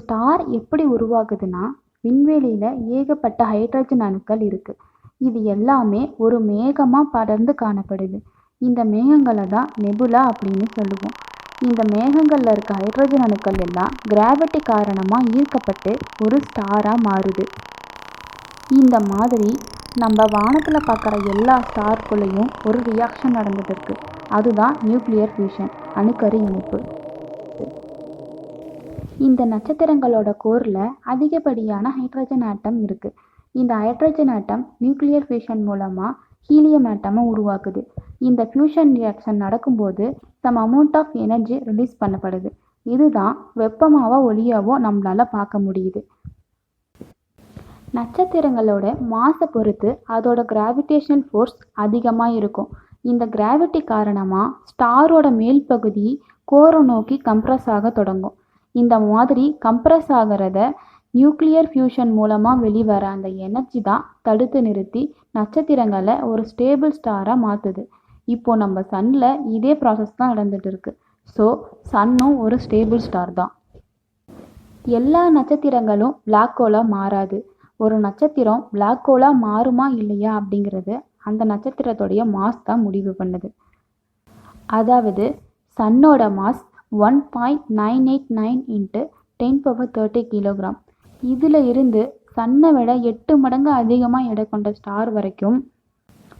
Star எப்படி உருவாகுதுன்னா விண்வெளியில் ஏகப்பட்ட ஹைட்ரஜன் அணுக்கள் இருக்குது இது எல்லாமே ஒரு மேகமாக படர்ந்து காணப்படுது. இந்த மேகங்களை தான் நெபுலா அப்படின்னு சொல்லுவோம். இந்த மேகங்களில் இருக்க ஹைட்ரஜன் அணுக்கள் எல்லாம் கிராவிட்டி காரணமாக ஈர்க்கப்பட்டு ஒரு ஸ்டாராக மாறுது. இந்த மாதிரி நம்ம வானத்தில் பார்க்குற எல்லா ஸ்டார்க்குள்ளேயும் ஒரு ரியாக்ஷன் நடந்துட்டு இருக்கு. அதுதான் நியூக்ளியர் ஃபியூஷன் அணுக்கரு இணைப்பு. இந்த நட்சத்திரங்களோட கோரில் அதிகப்படியான ஹைட்ரஜன் ஆட்டம் இருக்குது இந்த ஹைட்ரஜன் ஆட்டம் நியூக்ளியர் ஃபியூஷன் மூலமாக ஹீலியம் ஆட்டமை உருவாக்குது. இந்த ஃபியூஷன் ரியாக்ஷன் நடக்கும்போது some amount of energy release பண்ணப்படுது. இதுதான் வெப்பமாவோ ஒளியாவோ நம்மளால் பார்க்க முடியுது. நட்சத்திரங்களோட மாசை பொறுத்து அதோட கிராவிடேஷனல் ஃபோர்ஸ் அதிகமாக இருக்கும். இந்த கிராவிட்டி காரணமாக ஸ்டாரோட மேல் பகுதி கோரை நோக்கி கம்ப்ரஸ் ஆக தொடங்கும். இந்த மாதிரி கம்ப்ரஸ் ஆகிறத நியூக்ளியர் ஃபியூஷன் மூலமாக வெளிவர அந்த எனர்ஜி தான் தடுத்து நிறுத்தி நட்சத்திரங்களை ஒரு ஸ்டேபிள் ஸ்டாராக மாற்றுது இப்போ நம்ம சன்னில் இதே ப்ராசஸ் தான் நடந்துட்டு இருக்கு. ஸோ சன்னும் ஒரு ஸ்டேபிள் ஸ்டார் தான். எல்லா நட்சத்திரங்களும் பிளாக் ஹோலாக மாறாது. ஒரு நட்சத்திரம் பிளாக் ஹோலாக மாறுமா இல்லையா அப்படிங்கிறது அந்த நட்சத்திரத்துடைய மாஸ் தான் முடிவு பண்ணுது. அதாவது சன்னோட mass one point nine eight nine into ten power thirty kilogram இதில் இருந்து சன்னை விட எட்டு மடங்கு அதிகமாக எடை கொண்ட ஸ்டார் வரைக்கும்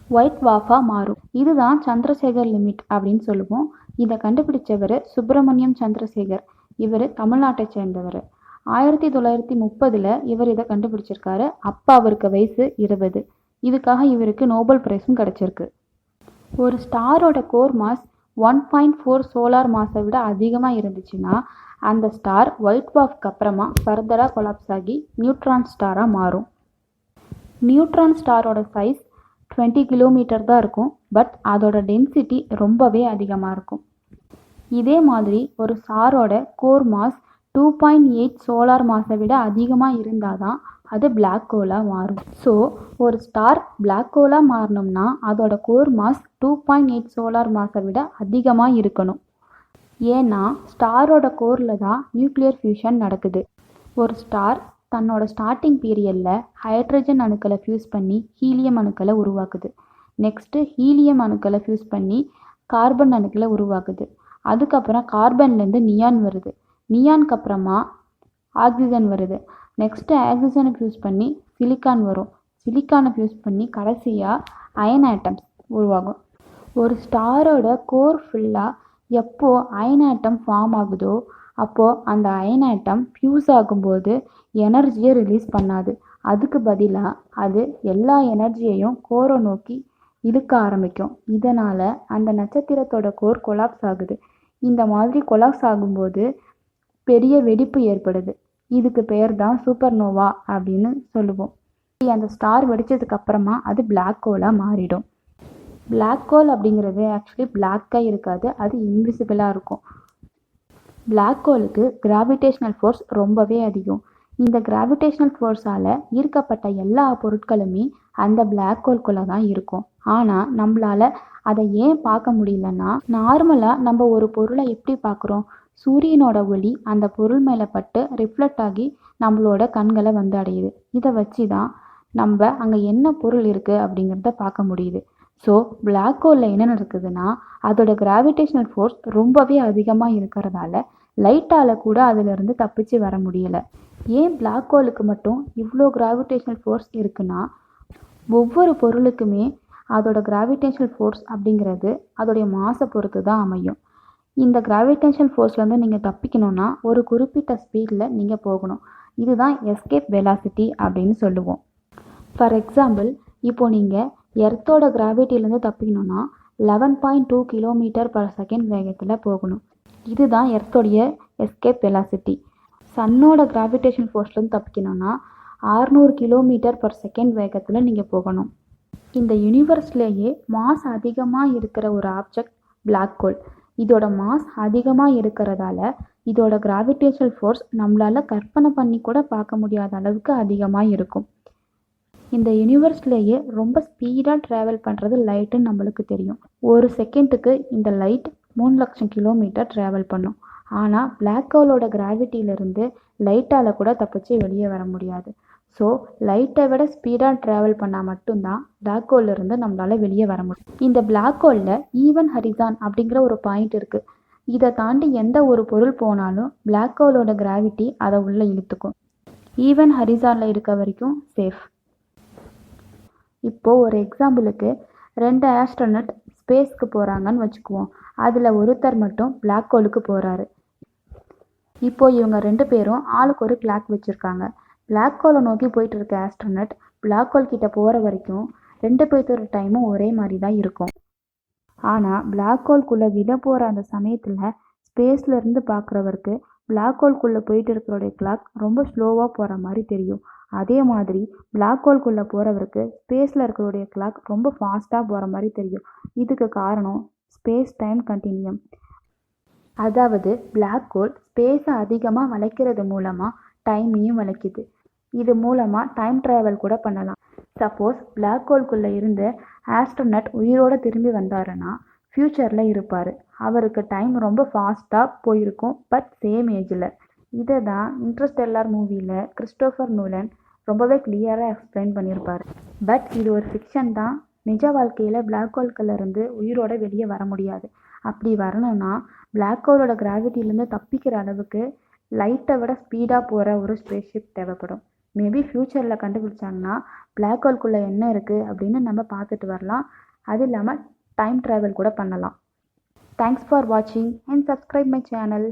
ஒயிட் வாஃபாக மாறும். இதுதான் சந்திரசேகர் லிமிட் அப்படின்னு சொல்லுவோம். இதை கண்டுபிடிச்சவர் சுப்பிரமணியம் சந்திரசேகர். இவர் தமிழ்நாட்டை சேர்ந்தவர். ஆயிரத்தி தொள்ளாயிரத்தி முப்பதில் இவர் இதை கண்டுபிடிச்சிருக்காரு. அப்போ அவருக்கு வயசு இருபது. இதுக்காக இவருக்கு நோபல் பிரைஸும் கிடச்சிருக்கு. ஒரு ஸ்டாரோட core mass one point four solar மாஸை விட அதிகமாக இருந்துச்சுன்னா அந்த ஸ்டார் ஒயிட் வாஃப்க்கு அப்புறமா ஃபர்தராக கொலாப்ஸ் ஆகி நியூட்ரான் ஸ்டாராக மாறும். நியூட்ரான் ஸ்டாரோட சைஸ் டுவெண்ட்டி கிலோமீட்டர் தான் இருக்கும் பட் அதோட டென்சிட்டி ரொம்பவே அதிகமாக இருக்கும். இதே மாதிரி ஒரு ஸ்டாரோட core mass two point eight solar மாஸை விட அதிகமாக இருந்தால் தான் அது பிளாக் ஹோலாக மாறும். ஸோ ஒரு ஸ்டார் பிளாக் ஹோலாக மாறணும்னா அதோட core mass two point eight solar மாஸை விட அதிகமாக இருக்கணும். ஏன்னா ஸ்டாரோட கோரில் தான் நியூக்ளியர் ஃபியூஷன் நடக்குது. ஒரு ஸ்டார் தன்னோட ஸ்டார்டிங் பீரியடில் ஹைட்ரஜன் அணுக்களை ஃபியூஸ் பண்ணி ஹீலியம் அணுக்களை உருவாக்குது. நெக்ஸ்ட்டு ஹீலியம் அணுக்களை ஃபியூஸ் பண்ணி கார்பன் அணுக்களை உருவாக்குது. அதுக்கப்புறம் கார்பன்லேருந்து நியான் வருது. நியானுக்கு அப்புறமா ஆக்சிஜன் வருது. நெக்ஸ்ட்டு ஆக்சிஜனை ஃபியூஸ் பண்ணி சிலிக்கான் வரும். சிலிக்கானை ஃபியூஸ் பண்ணி கடைசியாக அயன் ஆட்டம்ஸ் உருவாகும். ஒரு ஸ்டாரோட கோர் ஃபுல்லாக எப்போது அயன் ஆட்டம் ஃபார்ம் ஆகுதோ அப்போது அந்த அயன் ஆட்டம் ஃபியூஸ் ஆகும்போது எனர்ஜியை ரிலீஸ் பண்ணாது. அதுக்கு பதிலாக அது எல்லா எனர்ஜியையும் கோரை நோக்கி இழுக்க ஆரம்பிக்கும். இதனால் அந்த நட்சத்திரத்தோட கோர் கொலாப்ஸ் ஆகுது. இந்த மாதிரி கொலாப்ஸ் ஆகும்போது பெரிய வெடிப்பு ஏற்படுது. இதுக்கு பேர் தான் சூப்பர் நோவா அப்படின்னு சொல்லுவோம். அந்த ஸ்டார் வெடிச்சதுக்கு அப்புறமா அது பிளாக் ஹோலாக மாறிடும். பிளாக் ஹோல் அப்படிங்கிறது ஆக்சுவலி பிளாக்காக இருக்காது அது இன்விசிபிளாக இருக்கும். பிளாக் ஹோலுக்கு கிராவிடேஷ்னல் ஃபோர்ஸ் ரொம்பவே அதிகம். இந்த கிராவிடேஷ்னல் ஃபோர்ஸால் ஈர்க்கப்பட்ட எல்லா பொருட்களுமே அந்த பிளாக் ஹோல்குள்ளே தான் இருக்கும். ஆனால் நம்மளால் அதை ஏன் பார்க்க முடியலன்னா நார்மலாக நம்ம ஒரு பொருளை எப்படி பார்க்குறோம்? சூரியனோட ஒளி அந்த பொருள் மேலே பட்டு ரிஃப்ளெக்ட் ஆகி நம்மளோட கண்களை வந்து அடையுது. இதை வச்சு தான் நம்ம அங்கே என்ன பொருள் இருக்குது அப்படிங்கிறத பார்க்க முடியுது. ஸோ பிளாக் ஹோலில் என்ன நடக்குதுன்னா அதோட கிராவிடேஷனல் ஃபோர்ஸ் ரொம்பவே அதிகமாக இருக்கிறதால லைட்டால் கூட அதிலிருந்து தப்பிச்சு வர முடியலை. ஏன் பிளாக் ஹோலுக்கு மட்டும் இவ்வளோ கிராவிடேஷனல் ஃபோர்ஸ் இருக்குன்னா ஒவ்வொரு பொருளுக்குமே அதோட கிராவிடேஷனல் ஃபோர்ஸ் அப்படிங்கிறது அதோடைய மாசை பொறுத்து தான் அமையும். இந்த கிராவிடேஷன் ஃபோர்ஸ்லேருந்து நீங்கள் தப்பிக்கணும்னா ஒரு குறிப்பிட்ட ஸ்பீடில் நீங்கள் போகணும். இதுதான் எஸ்கேப் வெலாசிட்டி அப்படின்னு சொல்லுவோம். ஃபார் எக்ஸாம்பிள் இப்போது நீங்கள் எர்த்தோட கிராவிட்டிலேருந்து தப்பிக்கணும்னா eleven point two kilometre per second வேகத்தில் போகணும். இதுதான் எர்த்தோடைய எஸ்கேப் வெலாசிட்டி சன்னோட கிராவிடேஷன் ஃபோர்ஸ்லேருந்து தப்பிக்கணும்னா ஆறுநூறு கிலோமீட்டர் பர் செகண்ட் வேகத்தில் நீங்கள் போகணும். இந்த யூனிவர்ஸ்லேயே மாஸ் அதிகமாக இருக்கிற ஒரு ஆப்ஜெக்ட் பிளாக் ஹோல் இதோட மாஸ் அதிகமாக இருக்கிறதால இதோட கிராவிடேஷன் ஃபோர்ஸ் நம்மளால் கற்பனை பண்ணி கூட பார்க்க முடியாத அளவுக்கு அதிகமாக இருக்கும். இந்த யூனிவர்ஸ்லேயே ரொம்ப ஸ்பீடாக ட்ராவல் பண்ணுறது லைட்டுன்னு நம்மளுக்கு தெரியும். ஒரு செகண்டுக்கு இந்த லைட் மூணு லட்சம் கிலோமீட்டர் ட்ராவல் பண்ணும். ஆனால் பிளாக் ஹோலோட கிராவிட்டியிலிருந்து லைட்டால் கூட தப்பிச்சு வெளியே வர முடியாது. ஸோ லைட்டை விட ஸ்பீடாக ட்ராவல் பண்ணால் மட்டும்தான் பிளாக் இருந்து நம்மளால் வெளியே வர முடியும். இந்த பிளாக் ஹோலில் ஈவன் ஹரிசான் அப்படிங்கிற ஒரு பாயிண்ட் இருக்குது இதை தாண்டி எந்த ஒரு பொருள் போனாலும் பிளாக் ஹோலோட கிராவிட்டி அதை உள்ளே இழுத்துக்கும். ஈவன் ஹரிசானில் இருக்க வரைக்கும் சேஃப் இப்போது ஒரு எக்ஸாம்பிளுக்கு ரெண்டு ஆஸ்ட்ரோனட் ஸ்பேஸ்க்கு போகிறாங்கன்னு வச்சுக்குவோம். அதில் ஒருத்தர் மட்டும் பிளாக் ஹோலுக்கு போகிறாரு இப்போது இவங்க ரெண்டு பேரும் ஆளுக்கு ஒரு கிளாக் வச்சுருக்காங்க. பிளாக் ஹோலை நோக்கி போயிட்டு இருக்க ஆஸ்ட்ரோனட் பிளாக் ஹோல் கிட்ட போகிற வரைக்கும் ரெண்டு பேர்த்தோட டைமும் ஒரே மாதிரி தான் இருக்கும். ஆனால் பிளாக் ஹோல்குள்ளே விட போகிற அந்த சமயத்தில் ஸ்பேஸ்லேருந்து பார்க்குறவருக்கு பிளாக் ஹோல்குள்ளே போயிட்டு இருக்கிறோடைய கிளாக் ரொம்ப ஸ்லோவாக போகிற மாதிரி தெரியும். அதே மாதிரி பிளாக் ஹோல்குள்ளே போகிறவருக்கு ஸ்பேஸில் இருக்கிறோடைய கிளாக் ரொம்ப ஃபாஸ்ட்டாக போகிற மாதிரி தெரியும். இதுக்கு காரணம் ஸ்பேஸ் டைம் கண்டினியூம் அதாவது பிளாக் ஹோல் ஸ்பேஸை அதிகமாக வளைக்கிறது மூலமாக டைமையும் வளைக்குது. இது மூலமாக டைம் ட்ராவல் கூட பண்ணலாம். சப்போஸ் பிளாக் ஹோல்குள்ளே இருந்து ஆஸ்ட்ரோனட் உயிரோடு திரும்பி வந்தாருன்னா ஃப்யூச்சரில் இருப்பார். அவருக்கு டைம் ரொம்ப ஃபாஸ்ட்டாக போயிருக்கும் பட் சேம் ஏஜில் இதை தான் இன்ட்ரெஸ்டெல்லார் மூவியில் கிறிஸ்டோஃபர் நூலன் ரொம்பவே கிளியராக எக்ஸ்பிளைன் பண்ணியிருப்பார் பட் இது ஒரு ஃபிக்ஷன் தான். நிஜ வாழ்க்கையில் பிளாக் ஹோல்குள்ளேருந்து உயிரோட வெளியே வர முடியாது. அப்படி வரணும்னா பிளாக் ஹோலோட கிராவிட்டிலேருந்து தப்பிக்கிற அளவுக்கு லைட்டை விட ஸ்பீடாக போகிற ஒரு ஸ்பேஸ்ஷிப் தேவைப்படும். மேபி ஃப்யூச்சரில் கண்டுபிடிச்சாங்கன்னா பிளாக் ஹோல்குள்ளே என்ன இருக்குது அப்படின்னு நம்ம பார்த்துட்டு வரலாம். அது இல்லாமல் டைம் ட்ராவல் கூட பண்ணலாம். தேங்க்ஸ் ஃபார் வாட்சிங் அண்ட் சப்ஸ்கிரைப் மை சேனல்